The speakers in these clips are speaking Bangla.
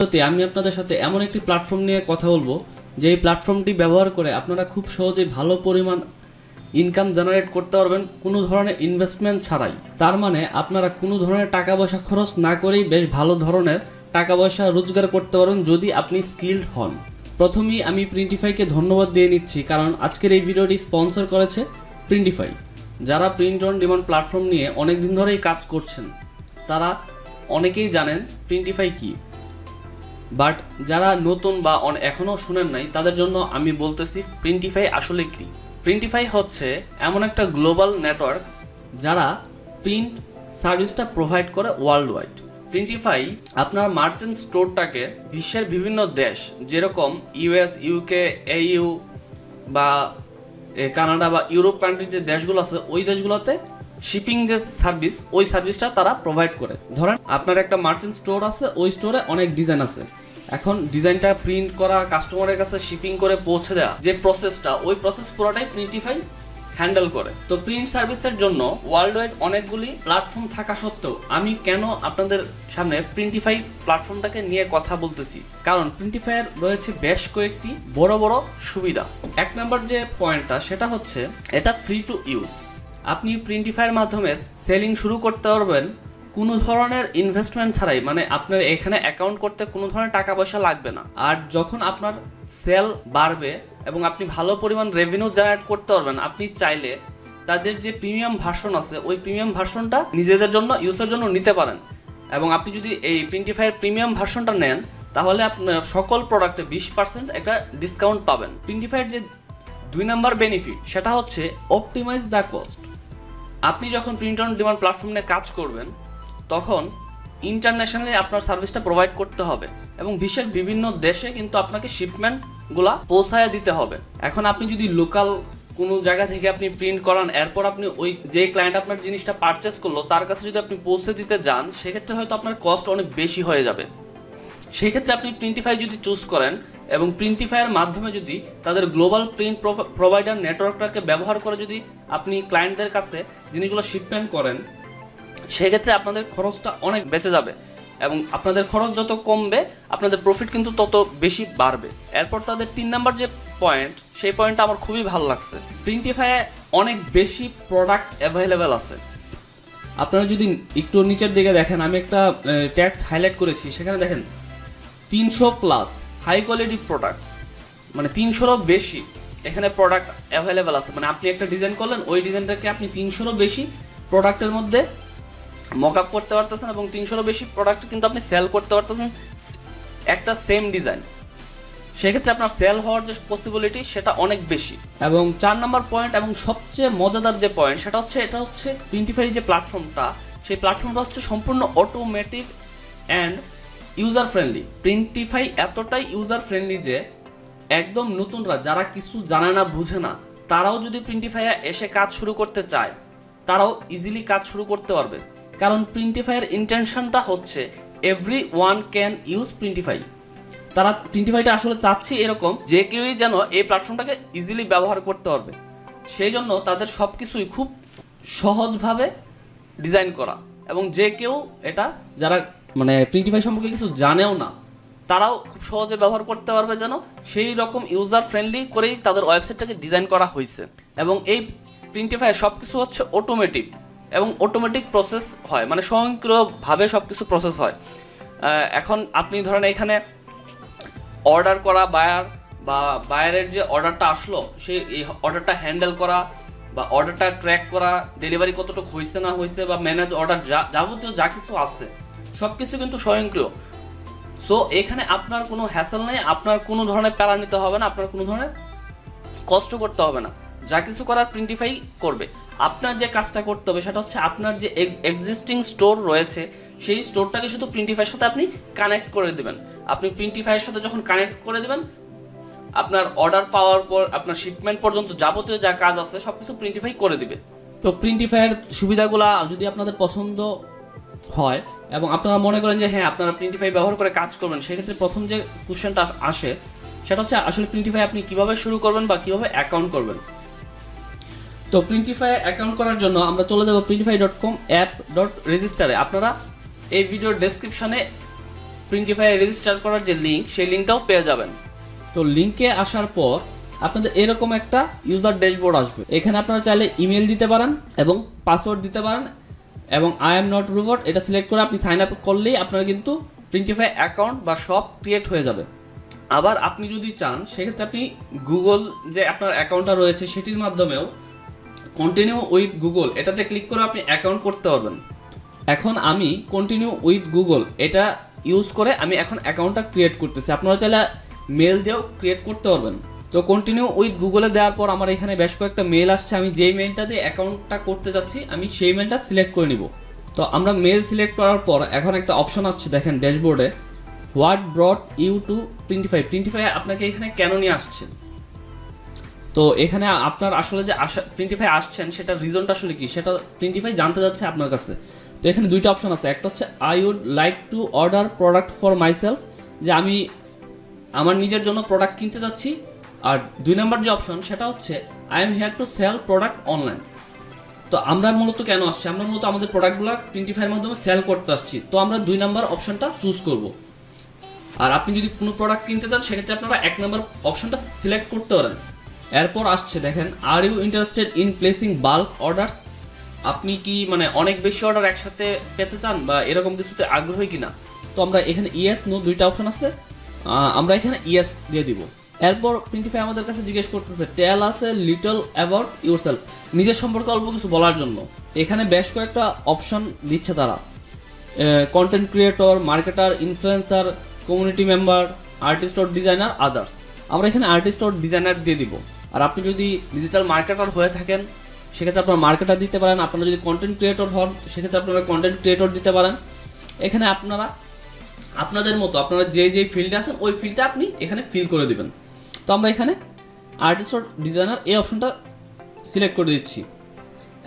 আমি আপনাদের সাথে এমন একটি প্ল্যাটফর্ম নিয়ে কথা বলব যে এই প্ল্যাটফর্মটি ব্যবহার করে আপনারা খুব সহজেই ভালো পরিমাণ ইনকাম জেনারেট করতে পারবেন কোনো ধরনের ইনভেস্টমেন্ট ছাড়াই। তার মানে আপনারা কোনো ধরনের টাকা পয়সা খরচ না করেই বেশ ভালো ধরনের টাকা পয়সা রোজগার করতে পারবেন যদি আপনি স্কিল্ড হন। প্রথমেই আমি প্রিন্টিফাইকে ধন্যবাদ দিয়ে নিচ্ছি, কারণ আজকের এই ভিডিওটি স্পন্সর করেছে প্রিন্টিফাই যারা প্রিন্ট অন ডিমান্ড প্ল্যাটফর্ম নিয়ে অনেক দিন ধরেই কাজ করছেন, তারা অনেকেই জানেন প্রিন্টিফাই কী। বাট যারা নতুন বা এখনও এখনও শুনেন নাই, তাদের জন্য আমি বলতেছি প্রিন্টিফাই আসলে কি? প্রিন্টিফাই হচ্ছে এমন একটা গ্লোবাল নেটওয়ার্ক যারা প্রিন্ট সার্ভিসটা প্রোভাইড করে ওয়ার্ল্ড ওয়াইড প্রিন্টিফাই আপনার মার্চেন্ট স্টোরটাকে বিশ্বের বিভিন্ন দেশ, যেরকম ইউএস ইউকে এইউ বা কানাডা বা ইউরোপ কান্ট্রির যে দেশগুলো আছে, ওই দেশগুলোতে শিপিং যে সার্ভিস ওই সার্ভিসটা তারা প্রোভাইড করে। ধরেন আপনার একটা মার্চেন্ট স্টোর আছে, ওই স্টোরে অনেক ডিজাইন আছে। এখন ডিজাইনটা প্রিন্ট করা কাস্টমারের কাছে শিপিং করে পৌঁছে দেওয়া যে প্রসেসটা ওই প্রসেস পুরোটাই প্রিন্টিফাই হ্যান্ডেল করে। তো প্রিন্ট সার্ভিসের জন্য ওয়ার্ল্ড ওয়াইড অনেকগুলি প্ল্যাটফর্ম থাকা সত্ত্বেও আমি কেন আপনাদের সামনে প্রিন্টিফাই প্ল্যাটফর্মটাকে নিয়ে কথা বলতেছি? কারণ প্রিন্টিফাইয়ের রয়েছে বেশ কয়েকটি বড় বড় সুবিধা। এক নম্বর যে পয়েন্টটা সেটা হচ্ছে এটা ফ্রি টু ইউজ আপনি প্রিন্টিফাইয়ের মাধ্যমে সেলিং শুরু করতে পারবেন কোনো ধরনের ইনভেস্টমেন্ট ছাড়াই মানে আপনার এখানে অ্যাকাউন্ট করতে কোনো ধরনের টাকা পয়সা লাগবে না। আর যখন আপনার সেল বাড়বে এবং আপনি ভালো পরিমাণ রেভিনিউ জেনারেট করতে পারবেন, আপনি চাইলে তাদের যে প্রিমিয়াম ভার্সন আছে, ওই প্রিমিয়াম ভার্সনটা নিজেদের জন্য ইউজের জন্য নিতে পারেন। এবং আপনি যদি এই প্রিন্টিফাইয়ের প্রিমিয়াম ভার্সনটা নেন, তাহলে আপনার সকল প্রোডাক্টে বিশ পার্সেন্ট একটা ডিসকাউন্ট পাবেন। প্রিন্টিফাইয়ের যে দুই নাম্বার বেনিফিট সেটা হচ্ছে অপটিমাইজ দ্য কস্ট আপনি যখন প্রিন্ট অন ডিমান্ড প্ল্যাটফর্ম নিয়ে কাজ করবেন তখন ইন্টারন্যাশনালি আপনার সার্ভিসটা প্রোভাইড করতে হবে এবং বিশ্বের বিভিন্ন দেশে কিন্তু আপনাকে শিপমেন্টগুলা পৌঁছায় দিতে হবে। এখন আপনি যদি লোকাল কোনো জায়গা থেকে আপনি প্রিন্ট করান, এরপর আপনি ওই যে ক্লায়েন্ট আপনার জিনিসটা পারচেস করল, তার কাছে যদি আপনি পৌঁছে দিতে যান, সেক্ষেত্রে হয়তো আপনার কস্ট অনেক বেশি হয়ে যাবে। সেক্ষেত্রে আপনি প্রিন্টিফাই যদি চুজ করেন এবং প্রিন্টিফাইয়ের মাধ্যমে যদি তাদের গ্লোবাল প্রিন্ট প্রোভাইডার নেটওয়ার্কটাকে ব্যবহার করে যদি আপনি ক্লায়েন্টদের কাছে জিনিসগুলো শিপমেন্ট করেন সেক্ষেত্রে আপনাদের খরচটা অনেক বেঁচে যাবে এবং আপনাদের খরচ যত কমবে, আপনাদের প্রফিট কিন্তু তত বেশি বাড়বে। এরপর তাদের তিন নাম্বার যে পয়েন্ট সেই পয়েন্টটা আমার খুবই ভালো লাগছে। প্রিন্টিফাইয়ে অনেক বেশি প্রোডাক্ট অ্যাভেলেবেল আছে। আপনারা যদি একটু নিচের দিকে দেখেন, আমি একটা টেক্সট হাইলাইট করেছি, সেখানে দেখেন, তিনশো প্লাস হাই কোয়ালিটি প্রোডাক্টস মানে তিনশোরও বেশি এখানে প্রোডাক্ট অ্যাভেলেবেল আছে। মানে আপনি একটা ডিজাইন করলেন, ওই ডিজাইনটাকে আপনি তিনশোরও বেশি প্রোডাক্টের মধ্যে মক আপ করতে পারতেছেন এবং তিনশোরও বেশি প্রোডাক্ট কিন্তু আপনি সেল করতে পারতেছেন, একটা সেম ডিজাইন সেক্ষেত্রে আপনার সেল হওয়ার যে পসিবিলিটি সেটা অনেক বেশি। এবং চার নাম্বার পয়েন্ট এবং সবচেয়ে মজাদার যে পয়েন্ট সেটা হচ্ছে, এটা হচ্ছে প্রিন্টিফাই যে প্ল্যাটফর্মটা সেই প্ল্যাটফর্মটা হচ্ছে সম্পূর্ণ automatic and user friendly Printify এতটাই ইউজার ফ্রেন্ডলি যে একদম নতুনরা, যারা কিছু জানে না, বুঝে না, তারাও যদি প্রিন্টিফাইয়া এসে কাজ শুরু করতে চায়, তারাও ইজিলি কাজ শুরু করতে পারবে। কারণ প্রিন্টিফাইয়ের ইন্টেনশনটা হচ্ছে everyone can use Printify তারা প্রিন্টিফাইটা আসলে চাচ্ছে এরকম যে কেউই যেন এই প্ল্যাটফর্মটাকে ইজিলি ব্যবহার করতে পারবে। সেই জন্য তাদের সব কিছুই খুব সহজভাবে ডিজাইন করা। এবং যে কেউ এটা যারা মানে প্রিন্টিফাই সম্পর্কে কিছু জানেও না, তারাও খুব সহজে ব্যবহার করতে পারবে যেন সেই রকম ইউজার ফ্রেন্ডলি করেই তাদের ওয়েবসাইটটাকে ডিজাইন করা হয়েছে। এবং এই প্রিন্টিফাই সব কিছু হচ্ছে অটোমেটিক এবং অটোমেটিক প্রসেস হয় মানে স্বয়ংক্রিয়ভাবে সব কিছু প্রসেস হয় এখন আপনি ধরেন এখানে অর্ডার করা বায়ার বা বায়ারের যে অর্ডারটা আসলো সেই এই অর্ডারটা হ্যান্ডেল করা বা অর্ডারটা ট্র্যাক করা ডেলিভারি কতটুকু হয়েছে না হয়েছে বা ম্যানেজ অর্ডার যা, যাবতীয় যা কিছু আছে সব কিছু কিন্তু স্বয়ংক্রিয়। সো এখানে আপনার কোনো হ্যাসেল নেই, আপনার কোনো ধরনের প্যারা নিতে হবে না, আপনার কোনো ধরনের কষ্ট করতে হবে না। যা কিছু করার প্রিন্টিফাই করবে। আপনার যে কাজটা করতে হবে সেটা হচ্ছে আপনার যে এক্সিস্টিং স্টোর রয়েছে, সেই স্টোরটাকে শুধু প্রিন্টিফাইয়ের সাথে আপনি কানেক্ট করে দেবেন। আপনি প্রিন্টিফাইয়ের সাথে যখন কানেক্ট করে দেবেন, আপনার অর্ডার পাওয়ার পর, আপনার শিপমেন্ট পর্যন্ত যাবতীয় যা কাজ আছে সব কিছু প্রিন্টিফাই করে দিবে। তো প্রিন্টিফাইয়ের সুবিধাগুলো যদি আপনাদের পছন্দ হয় এবং আপনারা মনে করেন যে হ্যাঁ আপনারা প্রিন্টিফাই ব্যবহার করে কাজ করবেন, সেক্ষেত্রে প্রথম যে কোশ্চেনটা আসে, সেটা হচ্ছে আসলে প্রিন্টিফাই আপনি কীভাবে শুরু করবেন বা কীভাবে অ্যাকাউন্ট করবেন? তো প্রিন্টিফাই অ্যাকাউন্ট করার জন্য আমরা চলে যাব Printify dot com app dot রেজিস্টারে আপনারা এই ভিডিওর ডেসক্রিপশনে প্রিন্টিফাই রেজিস্টার করার যে লিঙ্ক সেই লিঙ্কটাও পেয়ে যাবেন। তো লিঙ্কে আসার পর আপনাদের এরকম একটা ইউজার ড্যাশবোর্ড আসবে। এখানে আপনারা চাইলে ইমেল দিতে পারেন এবং পাসওয়ার্ড দিতে পারেন এবং আই এম নট রোবট এটা সিলেক্ট করে আপনি সাইন আপ করলেই আপনার কিন্তু প্রিন্টিফাই অ্যাকাউন্ট বা শপ ক্রিয়েট হয়ে যাবে। আবার আপনি যদি চান, সেক্ষেত্রে আপনি গুগল যে আপনার অ্যাকাউন্টটা রয়েছে, সেটির মাধ্যমেও কন্টিনিউ উইথ গুগল এটাতে ক্লিক করে আপনি অ্যাকাউন্ট করতে পারবেন। এখন আমি কন্টিনিউ উইথ গুগল এটা ইউজ করে আমি এখন অ্যাকাউন্টটা ক্রিয়েট করতেছি। আপনারা চাইলে মেল দিয়েও ক্রিয়েট করতে পারবেন। তো কন্টিনিউ উইথ গুগলে দেওয়ার পর আমার এখানে বেশ কয়েকটা মেল আসছে। আমি যেই মেলটা দিয়ে অ্যাকাউন্টটা করতে যাচ্ছি, আমি সেই মেলটা সিলেক্ট করে নিব। তো আমরা মেল সিলেক্ট করার পর এখন একটা অপশন আসছে, দেখেন ড্যাশবোর্ডে what brought you to twenty five twenty five আপনাকে এখানে কেন নিয়ে আসছে? তো এখানে আপনার আসলে যে আসা প্রিন্টিফাই আসছেন সেটা রিজনটা আসলে কি? সেটা প্রিন্টিফাই জানতে যাচ্ছে আপনার কাছে। তো এখানে দুইটা অপশন আছে। একটা হচ্ছে I would like to order product for myself যে আমি আমার নিজের জন্য প্রোডাক্ট কিনতে যাচ্ছি। আর দুই নম্বর যে অপশন সেটা হচ্ছে I am here to sell product online তো আমরা মূলত কেন আসছি? আমরা মূলত আমাদের প্রোডাক্টগুলো প্রিন্টিফাইয়ের মাধ্যমে সেল করতে আসছি। তো আমরা দুই নম্বর অপশনটা চুজ করব। আর আপনি যদি কোনো প্রোডাক্ট কিনতে চান, সেক্ষেত্রে আপনারা এক নম্বর অপশনটা সিলেক্ট করতে পারেন। এরপর আসছে, দেখেন are you interested in placing bulk orders আপনি কি মানে অনেক বেশি অর্ডার একসাথে পেতে চান বা এরকম কিছুতে আগ্রহী কিনা? তো আমরা এখানে ইয়েস নো দুইটা অপশন আছে। আমরা এখানে ইয়েস দিয়ে দিব। এরপর প্রিন্টিফাই আমাদের কাছে জিজ্ঞেস করতেছে টেল আছে লিটল অ্যাবাউট ইউর সেলফ নিজের সম্পর্কে অল্প কিছু বলার জন্য। এখানে বেশ কয়েকটা অপশন দিচ্ছে তারা। Content creator marketer influencer community member artist or designer others আমরা এখানে আর্টিস্ট অর ডিজাইনার দিয়ে দিব। আর আপনি যদি ডিজিটাল মার্কেটার হয়ে থাকেন, সেক্ষেত্রে আপনারা মার্কেটার দিতে পারেন। আপনারা যদি কন্টেন্ট ক্রিয়েটর হন, সেক্ষেত্রে আপনারা কন্টেন্ট ক্রিয়েটর দিতে পারেন। এখানে আপনারা, আপনাদের মতো, আপনারা যে যে ফিল্ডে আছেন, ওই ফিল্ডটা আপনি এখানে ফিল করে দেবেন। তো আমরা এখানে আর্টিস্ট ডিজাইনার এই অপশনটা সিলেক্ট করে দিচ্ছি।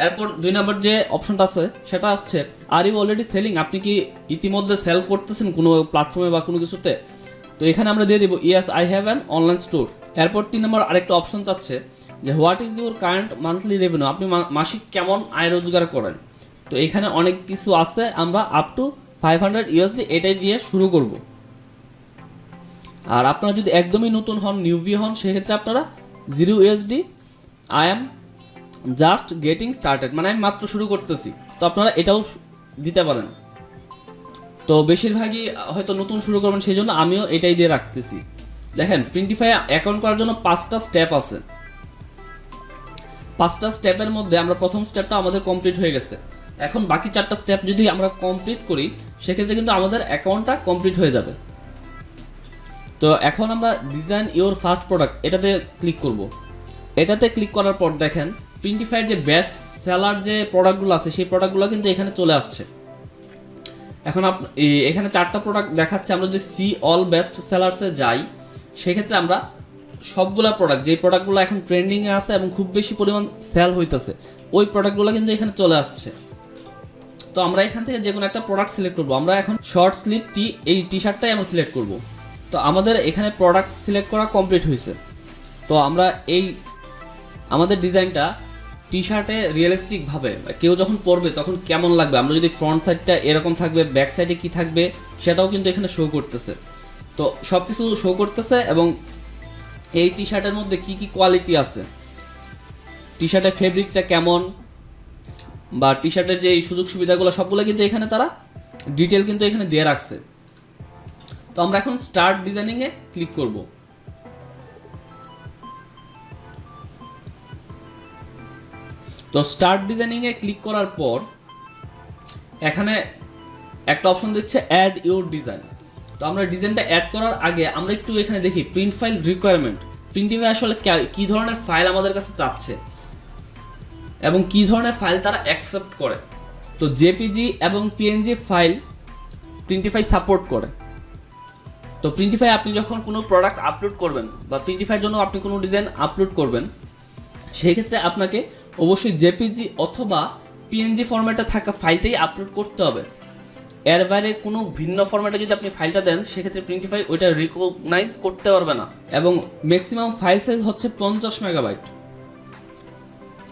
এরপর দুই নম্বর যে অপশনটা আছে, সেটা হচ্ছে আর ইউ অলরেডি সেলিং আপনি কি ইতিমধ্যে সেল করতেছেন কোনো প্ল্যাটফর্মে বা কোনো কিছুতে? তো এখানে আমরা দিয়ে দিব yes I have an online store এরপর তিন নম্বর আরেকটা অপশন চাচ্ছে যে what is your current monthly revenue আপনি মাসিক কেমন আয় রোজগার করেন? তো এখানে অনেক কিছু আছে, আমরা up to five hundred USD এটাই দিয়ে শুরু করব। আর আপনারা যদি একদমই নতুন হন নিউভি হন, সেক্ষেত্রে আপনারা zero USD I am just getting started মানে আমি মাত্র শুরু করতেছি। তো আপনারা এটাও দিতে পারেন। তো বেশিরভাগই হয়তো নতুন শুরু করবেন, সেই জন্য আমিও এটাই দিয়ে রাখতেছি। দেখেন প্রিন্টিফাই অ্যাকাউন্ট করার জন্য পাঁচটা স্টেপ আছে। পাঁচটা স্টেপের মধ্যে আমরা প্রথম স্টেপটা আমাদের কমপ্লিট হয়ে গেছে। এখন বাকি চারটা স্টেপ যদি আমরা কমপ্লিট করি, সেক্ষেত্রে কিন্তু আমাদের অ্যাকাউন্টটা কমপ্লিট হয়ে যাবে। তো এখন আমরা ডিজাইন ইওর ফার্স্ট প্রোডাক্ট এটাতে ক্লিক করব। এটাতে ক্লিক করার পর দেখেন প্রিন্টিফাইয়ের যে বেস্ট সেলার যে প্রোডাক্টগুলো আছে, সেই প্রোডাক্টগুলো কিন্তু এখানে চলে আসছে। এখন এখানে চারটা প্রোডাক্ট দেখাচ্ছে, আমরা যদি সি অল বেস্ট সেলার্সে যাই সেক্ষেত্রে আমরা সবগুলা প্রোডাক্ট যে প্রোডাক্টগুলো এখন ট্রেন্ডিংয়ে আছে এবং খুব বেশি পরিমাণ সেল হইতেছে, ওই প্রোডাক্টগুলো কিন্তু এখানে চলে আসছে। তো আমরা এখান থেকে যে কোনো একটা প্রোডাক্ট সিলেক্ট করব। আমরা এখন শর্ট স্লিপ টি, এই টি শার্টটাই আমরা সিলেক্ট করব। তো আমাদের এখানে প্রোডাক্ট সিলেক্ট করা কমপ্লিট হয়েছে তো আমরা এই আমাদের ডিজাইনটা টি শার্টে রিয়েলিস্টিক ভাবে কেউ যখন পরবে তখন কেমন লাগবে? আমরা যদি ফ্রন্ট সাইডটা এরকম থাকবে ব্যাক সাইডে কি থাকবে, সেটাও কিন্তু এখানে শো করতেছে। তো সব কিছু শো করতেছে এবং এই টি শার্টের মধ্যে কি কি কোয়ালিটি আছে? টি শার্টের ফেব্রিকটা কেমন? বা টি শার্টের যে সুযোগ সুবিধাগুলো সবগুলো কিন্তু এখানে তারা ডিটেল কিন্তু এখানে দিয়ে রাখছে। তো আমরা এখন স্টার্ট ডিজাইনিংয়ে ক্লিক করব। তো স্টার্ট ডিজাইনিংয়ে ক্লিক করার পর এখানে একটা অপশন দিচ্ছে অ্যাড ইউর ডিজাইন তো আমরা ডিজাইনটা অ্যাড করার আগে আমরা একটু এখানে দেখি প্রিন্ট ফাইল রিকোয়ারমেন্ট প্রিন্টিংয়ে আসলে কে- ধরনের ফাইল আমাদের কাছে চাচ্ছে? এবং কি ধরনের ফাইল তারা অ্যাকসেপ্ট করে? তো জেপিজি এবং পিএনজি ফাইল প্রিন্টিফাই সাপোর্ট করে। তো প্রিন্টিফাই আপনি যখন কোনো প্রোডাক্ট আপলোড করবেন বা প্রিন্টিফাইয়ের জন্য আপনি কোনো ডিজাইন আপলোড করবেন, সেই ক্ষেত্রে আপনাকে অবশ্যই জেপিজি অথবা পিএনজি ফরম্যাটে থাকা ফাইলটাই আপলোড করতে হবে। এর বাইরে কোনো ভিন্ন ফরম্যাটে যদি আপনি ফাইলটা দেন, সেক্ষেত্রে প্রিন্টিফাই ওইটা রিকগনাইজ করতে পারবে না। এবং ম্যাক্সিমাম ফাইল সাইজ হচ্ছে পঞ্চাশ মেগাবাইট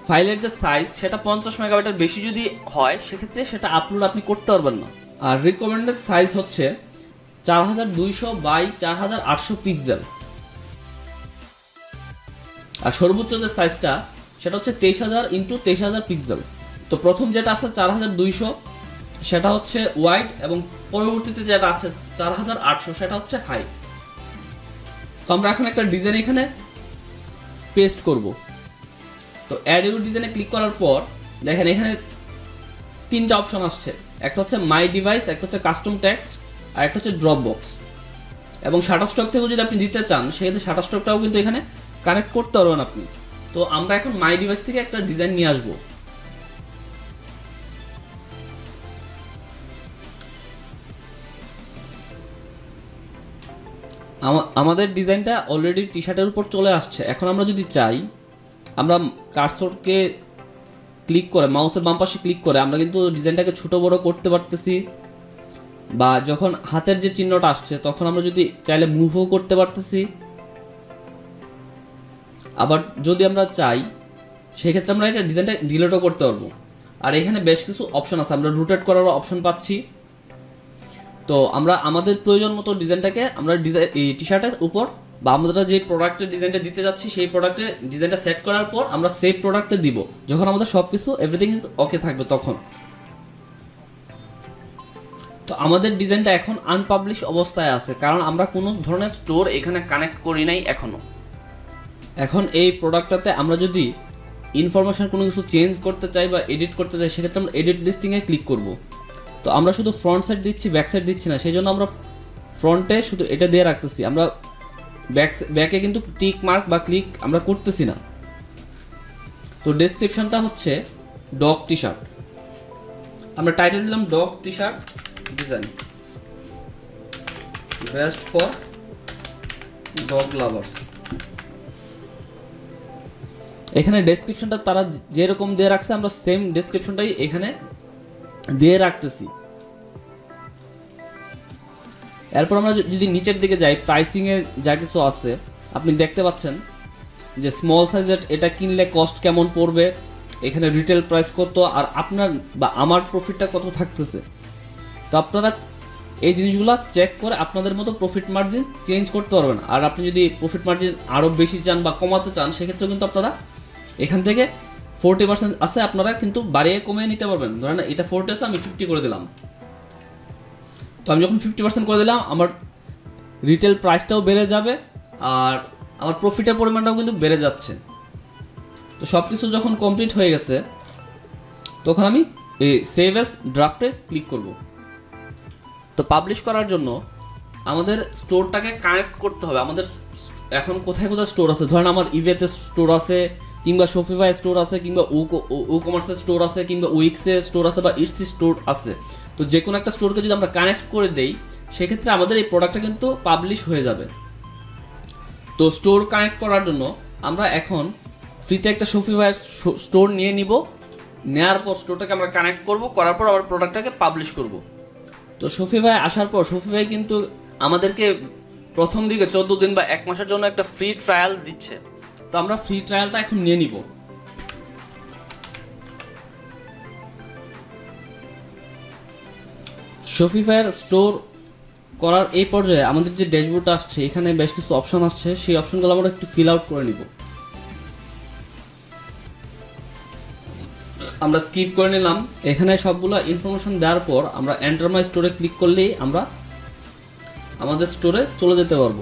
ফাইলের যে সাইজ সেটা পঞ্চাশ মেগাবাইটের বেশি যদি হয়, সেক্ষেত্রে সেটা আপলোড আপনি করতে পারবেন না। আর রিকমেন্ডেড সাইজ হচ্ছে চার হাজার দুইশো বাই চার হাজার আটশো পিক্সেল আর সর্বোচ্চ যে সাইজটা সেটা হচ্ছে তেইশ হাজার ইন্টু তেইশ হাজার পিক্সেল তো প্রথম যেটা আছে চার হাজার দুইশো সেটা হচ্ছে ওয়াইড এবং পরবর্তীতে যেটা আছে চার হাজার আটশো, সেটা হচ্ছে হাই তো আমরা এখন একটা ডিজাইন এখানে পেস্ট করব। তো অ্যাড ইউ ডিজাইনে ক্লিক করার পর, দেখেন এখানে তিনটা অপশন আসছে। একটা হচ্ছে মাই ডিভাইস একটা হচ্ছে কাস্টম টেক্সট আর একটা হচ্ছে ড্রপ বক্স এবং শাটার স্টক থেকেও যদি আপনি দিতে চান, সেক্ষেত্রে শাটার স্টকটাও কিন্তু এখানে কানেক্ট করতে পারবেন আপনি। তো আমরা এখন মাই ডিভাইস থেকে একটা ডিজাইন নিয়ে আসব। আমাদের ডিজাইনটা অলরেডি টি শার্টের উপর চলে আসছে। এখন আমরা যদি চাই, আমরা কার্সরকে ক্লিক করে মাউসের বাম পাশে ক্লিক করে, আমরা কিন্তু ডিজাইনটাকে ছোট বড় করতে পারতেছি। বা যখন হাতের যে চিহ্নটা আসছে, তখন আমরা যদি চাইলে মুভও করতে পারতেছি। আবার যদি আমরা চাই, সেক্ষেত্রে আমরা এটা ডিজাইনটা ডিলেটও করতে পারব। আর এখানে বেশ কিছু অপশন আছে, আমরা রুটেট করারও অপশন পাচ্ছি। তো আমরা, আমাদের প্রয়োজন মতো ডিজাইনটাকে আমরা ডিজাইন এই টি শার্টের উপর বা আমরা যে প্রোডাক্টের ডিজাইনটা দিতে যাচ্ছি, সেই প্রোডাক্টের ডিজাইনটা সেট করার পর আমরা সেই প্রোডাক্টে দিব। যখন আমাদের সব কিছু এভরিথিং ইজ ওকে থাকবে তখন। তো আমাদের ডিজাইনটা এখন আনপাবলিশ অবস্থায় আছে, কারণ আমরা কোনো ধরনের স্টোর এখানে কানেক্ট করি নাই এখনও এখন এই প্রোডাক্টটাতে আমরা যদি ইনফরমেশন কোনো কিছু চেঞ্জ করতে চাই বা এডিট করতে চাই, সেক্ষেত্রে আমরা এডিট লিস্টিংয়ে ক্লিক করব। তো আমরা শুধু ফ্রন্ট সাইড দিচ্ছি ব্যাক সাইড দিচ্ছি না। সেই জন্য আমরা ফ্রন্টে শুধু এটা দিয়ে রাখতেছি। আমরা ব্যাক ব্যাকে কিন্তু টিক মার্ক বা ক্লিক আমরা করতেছি না। তো ডেসক্রিপশনটা হচ্ছে ডগ টি শার্ট আমরা টাইটেল দিলাম dog T shirt design best for dog lovers এখানে ডেসক্রিপশনটা তারা যেরকম দিয়ে রাখছে, আমরা সেম ডেসক্রিপশনটাই এখানে দিয়ে রাখতেছি। এরপর আমরা যদি নিচের দিকে যাই প্রাইসিং এ যা কিছু আছে, আপনি দেখতে পাচ্ছেন যে স্মল সাইজের এটা কিনলে কস্ট কেমন পড়বে, এখানে রিটেল প্রাইস কত, আর আপনার বা আমার প্রফিটটা কত থাকতেছে। তো আপনারা এই জিনিসগুলো চেক করে আপনাদের মতো প্রফিট মার্জিন চেঞ্জ করতে পারবেন। আর আপনি যদি প্রফিট মার্জিন আরও বেশি চান বা কমাতে চান সেক্ষেত্রে কিন্তু আপনারা এখান থেকে ফোরটি পার্সেন্ট আছে আপনারা, কিন্তু বাড়িয়ে কমিয়ে নিতে পারবেন। ধরেন এটা ফোরটি আছে, আমি ফিফটি করে দিলাম। তো আমি যখন ফিফটি পার্সেন্ট করে দিলাম, আমার রিটেল প্রাইসটাও বেড়ে যাবে আর আমার প্রফিটের পরিমাণটাও কিন্তু বেড়ে যাচ্ছে। তো সব কিছু যখন কমপ্লিট হয়ে গেছে, তখন আমি এই সেভ এস ড্রাফটে ক্লিক করব। তো পাবলিশ করার জন্য আমাদের স্টোরটাকে কানেক্ট করতে হবে। আমাদের এখন কোথায় কোথায় স্টোর আছে? ধরেন আমার ইভেতে স্টোর আছে কিংবা শপিফাই স্টোর আছে, কিংবা উ কমার্সের স্টোর আছে, কিংবা উইক্সের স্টোর আছে বা ইটসি স্টোর আছে। তো যে কোনো একটা স্টোরকে যদি আমরা কানেক্ট করে দেই, সেক্ষেত্রে আমাদের এই প্রোডাক্টটা কিন্তু পাবলিশ হয়ে যাবে। তো স্টোর কানেক্ট করার জন্য আমরা এখন ফ্রিতে একটা শপিফাই স্টোর নিয়ে নিব। নেওয়ার পর স্টোরটাকে আমরা কানেক্ট করব, করার পর আবার প্রোডাক্টটাকে পাবলিশ করব। তো শফিফাই আসার পর শফিফাই কিন্তু আমাদেরকে প্রথম দিকে চোদ্দ দিন বা এক মাসের জন্য একটা ফ্রি ট্রায়াল দিচ্ছে। তো আমরা ফ্রি ট্রায়ালটা এখন নিয়ে নিব। শপিফায়ার স্টোর করার এই পর্যায়ে আমাদের যে ড্যাশবোর্ড আসছে, এখানে বেশ কিছু অপশন আসছে। সেই অপশনগুলো আমরা একটু ফিল আউট করে নিব। আমরা স্কিপ করে নিলাম। এখানে সবগুলো ইনফরমেশন দেওয়ার পর আমরা এন্টার মাই স্টোরে ক্লিক করলেই আমরা আমাদের স্টোরে চলে যেতে পারব।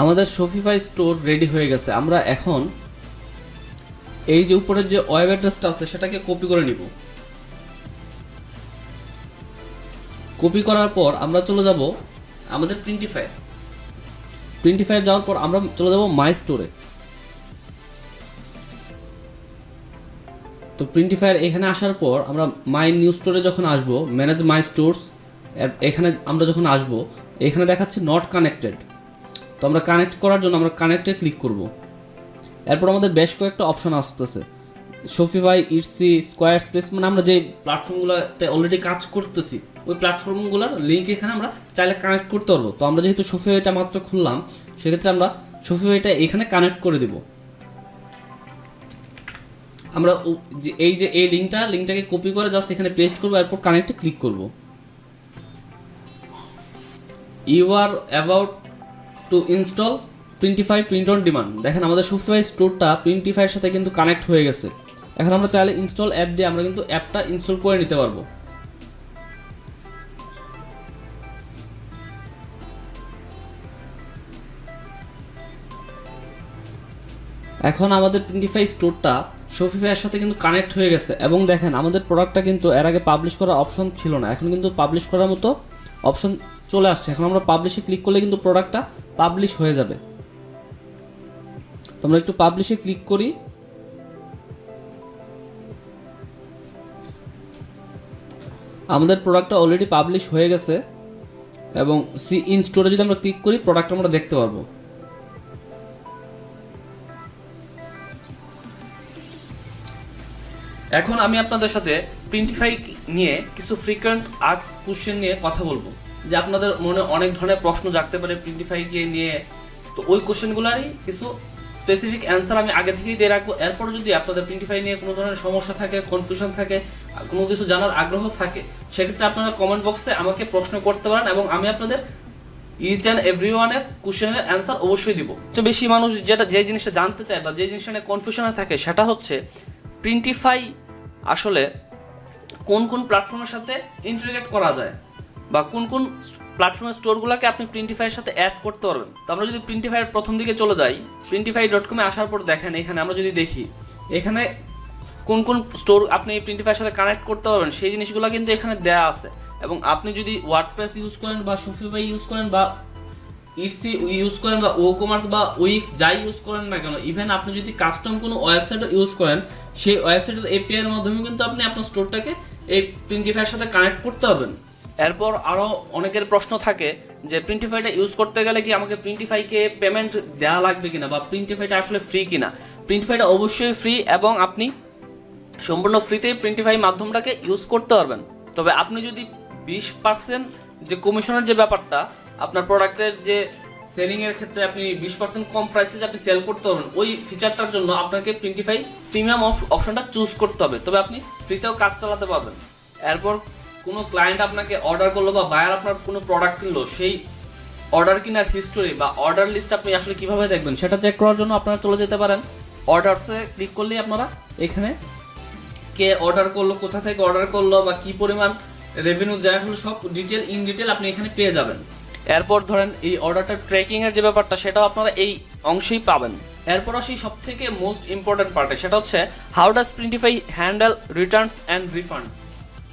আমাদের শপিফাই স্টোর রেডি হয়ে গেছে। আমরা এখন এই যে উপরের যে ওয়েব অ্যাড্রেসটা আছে, সেটাকে কপি করে নিব। কপি করার পর আমরা চলে যাব আমাদের প্রিন্টিফাই প্রিন্টিফাই যাওয়ার পর আমরা চলে যাব মাই স্টোরে তো প্রিন্টিফায়ার এখানে আসার পর আমরা মাই নিউ স্টোরে যখন আসব ম্যানেজ মাই স্টোরস এখানে আমরা যখন আসব, এখানে দেখাচ্ছে নট কানেক্টেড তো আমরা কানেক্ট করার জন্য আমরা কানেক্টে ক্লিক করব। এরপর আমাদের বেশ কয়েকটা অপশন আসতেছে। শপিফাই ইটসি স্কোয়ার স্পেস মানে আমরা যে প্ল্যাটফর্মগুলোতে অলরেডি কাজ করতেছি, ওই প্ল্যাটফর্মগুলোর লিঙ্ক এখানে আমরা চাইলে কানেক্ট করতে পারব। তো আমরা যেহেতু শপিফাইটা মাত্র খুললাম, সেক্ষেত্রে আমরা শপিফাইটা এখানে কানেক্ট করে দেব। আমরা এই যে এই লিঙ্কটা লিঙ্কটাকে কপি করে জাস্ট এখানে পেস্ট করব, এরপর কানেক্টে ক্লিক করব। You are about to install Printify print on demand দেখেন আমাদের সুফিফাই স্টোরটা প্রিন্টিফাইয়ের সাথে কিন্তু কানেক্ট হয়ে গেছে। এখন আমরা চাইলে ইনস্টল অ্যাপ দিয়ে আমরা কিন্তু অ্যাপটা ইনস্টল করে নিতে পারব। এখন আমাদের প্রিন্টিফাই স্টোরটা শপিফাইয়ের সাথে কিন্তু কানেক্ট হয়ে গেছে। এবং দেখেন আমাদের প্রোডাক্টটা কিন্তু এর আগে পাবলিশ করার অপশন ছিল না। এখন কিন্তু পাবলিশ করার মতো অপশন চলে আসছে। এখন আমরা পাবলিশে ক্লিক করলে কিন্তু প্রোডাক্টটা পাবলিশ হয়ে যাবে। তো আমরা একটু পাবলিশে ক্লিক করি। আমাদের প্রোডাক্টটা অলরেডি পাবলিশ হয়ে গেছে এবং সি ইন স্টোরে যদি আমরা ক্লিক করি প্রোডাক্ট আমরা দেখতে পারব। এখন আমি আপনাদের সাথে প্রিন্টিফাই নিয়ে কিছু ফ্রিকোয়েন্ট আর্টস কোশ্চেন নিয়ে কথা বলব। যে আপনাদের মনে অনেক ধরনের প্রশ্ন জাগতে পারে প্রিন্টিফাইকে নিয়ে। তো ওই কোশ্চেনগুলোরই কিছু স্পেসিফিক অ্যান্সার আমি আগে থেকেই দিয়ে রাখব। এরপর যদি আপনাদের প্রিন্টিফাই নিয়ে কোনো ধরনের সমস্যা থাকে কনফিউশন থাকে কোনো কিছু জানার আগ্রহ থাকে, সেক্ষেত্রে আপনারা কমেন্ট বক্সে আমাকে প্রশ্ন করতে পারেন এবং আমি আপনাদের ইচ অ্যান্ড এভরি ওয়ানের কোশ্চেনের অ্যান্সার অবশ্যই দিব। তো বেশি মানুষ যেটা, যে জিনিসটা জানতে চায় বা যে জিনিসটা নিয়ে কনফিউশনে থাকে, সেটা হচ্ছে প্রিন্টিফাই আসলে কোন কোন প্ল্যাটফর্মের সাথে ইন্টিগ্রেট করা যায়? বা কোন কোন প্ল্যাটফর্মের স্টোরগুলোকে আপনি প্রিন্টিফাইয়ের সাথে অ্যাড করতে পারবেন। তো আমরা যদি প্রিন্টিফাইয়ের প্রথম দিকে চলে যাই প্রিন্টিফাই ডট কমে আসার পর দেখেন, এখানে আমরা যদি দেখি, এখানে কোন কোন স্টোর আপনি প্রিন্টিফাইয়ের সাথে কানেক্ট করতে পারবেন, সেই জিনিসগুলো কিন্তু এখানে দেয়া আছে। এবং আপনি যদি ওয়ার্ডপ্রেস ইউজ করেন বা শপিফাই ইউজ করেন বা ইটসি ইউজ করেন বা ও কমার্স বা উইক্স যাই ইউজ করেন না কেন ইভেন আপনি যদি কাস্টম কোনো ওয়েবসাইটও ইউজ করেন, সেই ওয়েবসাইটের এপিআই এর মাধ্যমে কিন্তু আপনি আপনার স্টোরটাকে এই প্রিন্টিফাইয়ের সাথে কানেক্ট করতে পারবেন। এরপর আরও অনেকের প্রশ্ন থাকে যে প্রিন্টিফাইটা ইউজ করতে গেলে কি আমাকে প্রিন্টিফাইকে পেমেন্ট দেওয়া লাগবে কিনা বা প্রিন্টিফাইটা আসলে ফ্রি কিনা? প্রিন্টিফাইটা অবশ্যই ফ্রি এবং আপনি সম্পূর্ণ ফ্রিতেই প্রিন্টিফাই মাধ্যমটাকে ইউজ করতে পারবেন। তবে আপনি যদি বিশ পার্সেন্ট যে কমিশনের যে ব্যাপারটা, আপনার প্রোডাক্টের যে সেলিংয়ের ক্ষেত্রে আপনি বিশ পার্সেন্ট কম প্রাইসে আপনি সেল করতে পারবেন, ওই ফিচারটার জন্য আপনাকে প্রিন্টিফাই প্রিমিয়াম অপশনটা চুজ করতে হবে। তবে আপনি ফ্রিতেও কাজ চালাতে পারবেন। এরপর কোনো ক্লায়েন্ট আপনাকে অর্ডার করল বা বায়ার আপনার কোনো প্রোডাক্ট কিনলো, সেই অর্ডার কিনার হিস্টোরি বা অর্ডার লিস্ট আপনি আসলে কীভাবে দেখবেন সেটা চেক করার জন্য আপনারা চলে যেতে পারেন। অর্ডারসে ক্লিক করলেই আপনারা এখানে কে অর্ডার করল, কোথা থেকে অর্ডার করল বা কি পরিমাণ রেভিনিউ জেনারেট হলো সব ডিটেল ইন ডিটেল আপনি এখানে পেয়ে যাবেন। এরপর ধরেন এই অর্ডারটা ট্র্যাকিং এর যে ব্যাপারটা, সেটাও আপনারা এই অংশেই পাবেন। এরপর আসি সব থেকে মোস্ট ইম্পর্টেন্ট পার্টে সেটা হচ্ছে how does Printify handle returns and refund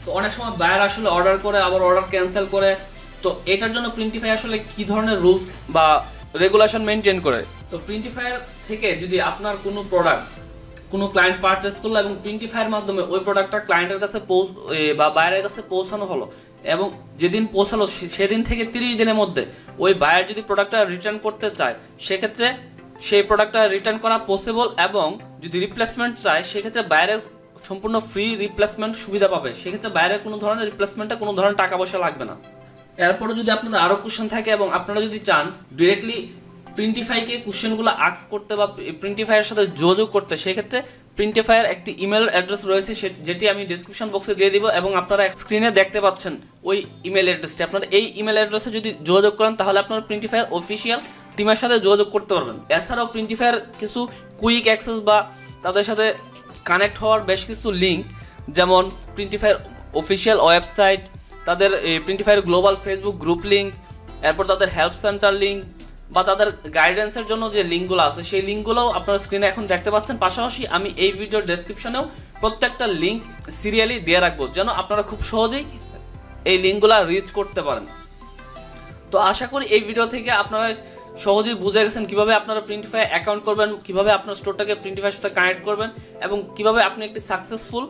তো অনেক সময় বায়ার আসলে অর্ডার করে, আবার অর্ডার ক্যান্সেল করে। তো এটার জন্য প্রিন্টিফাই আসলে কি ধরনের রুলস বা রেগুলেশন মেনটেন করে? তো প্রিন্টিফায়ার থেকে যদি আপনার কোনো প্রোডাক্ট কোনো ক্লায়েন্ট পারচেস করল এবং প্রিন্টিফায়ার মাধ্যমে ওই প্রোডাক্টটা ক্লায়েন্টের কাছে পৌঁছ বা বাইরের কাছে পৌঁছানো হলো এবং যেদিন পৌঁছালো সেদিন থেকে তিরিশ দিনের মধ্যে ওই বায়ার যদি প্রোডাক্টটা রিটার্ন করতে চায়, সেক্ষেত্রে সেই প্রোডাক্টটা রিটার্ন করা পসিবল এবং যদি রিপ্লেসমেন্ট চায়, সেক্ষেত্রে বাইরের সম্পূর্ণ ফ্রি রিপ্লেসমেন্ট সুবিধা পাবে। সেক্ষেত্রে বাইরে কোনো ধরনের রিপ্লেসমেন্টে কোনো ধরনের টাকা পয়সা লাগবে না। এরপরে যদি আপনাদের আরও কোশ্চেন থাকে এবং আপনারা যদি চান ডিরেক্টলি প্রিন্টিফাইকে কোশ্চেনগুলো আক্স করতে বা প্রিন্টিফাইয়ের সাথে যোগাযোগ করতে, সেক্ষেত্রে প্রিন্টিফাইয়ের একটি ইমেল অ্যাড্রেস রয়েছে যেটি আমি ডিসক্রিপশন বক্সে দিয়ে দিব এবং আপনারা স্ক্রিনে দেখতে পাচ্ছেন ওই ইমেল অ্যাড্রেসটি আপনারা এই ইমেল অ্যাড্রেসে যদি যোগাযোগ করেন, তাহলে আপনারা প্রিন্টিফায়ার অফিসিয়াল টিমের সাথে যোগাযোগ করতে পারবেন। এছাড়াও প্রিন্টিফায়ার কিছু কুইক অ্যাক্সেস বা তাদের সাথে কানেক্ট হওয়ার বেশ কিছু লিঙ্ক যেমন প্রিন্টিফায়ার অফিসিয়াল ওয়েবসাইট তাদের প্রিন্টিফায়ার গ্লোবাল ফেসবুক গ্রুপ লিঙ্ক এরপর তাদের হেল্প সেন্টার লিঙ্ক বা তাদের গাইডেন্সের জন্য যে লিঙ্কগুলো আছে, সেই লিঙ্কগুলোও আপনারা স্ক্রিনে এখন দেখতে পাচ্ছেন। পাশাপাশি আমি এই ভিডিওর ডেসক্রিপশনেও প্রত্যেকটা লিঙ্ক সিরিয়ালি দিয়ে রাখব, যেন আপনারা খুব সহজেই এই লিঙ্কগুলো রিচ করতে পারেন। তো আশা করি এই ভিডিও থেকে আপনারা সহজেই বুঝে গেছেন কীভাবে আপনারা প্রিন্টিফাই অ্যাকাউন্ট করবেন, কীভাবে আপনার স্টোরটাকে প্রিন্টিফাইয়ের সাথে কানেক্ট করবেন এবং কীভাবে আপনি একটি সাকসেসফুল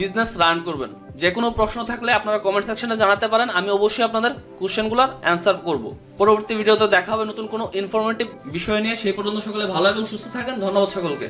বিজনেস রান করবেন। যে কোনো প্রশ্ন থাকলে আপনারা কমেন্ট সেকশনে জানাতে পারেন, আমি অবশ্যই আপনাদের কোশ্চেনগুলোর অ্যান্সার করব। পরবর্তী ভিডিওতে দেখা হবে নতুন কোনো ইনফরমেটিভ বিষয় নিয়ে। সেই পর্যন্ত সকলে ভালো এবং সুস্থ থাকেন। ধন্যবাদ সকলকে।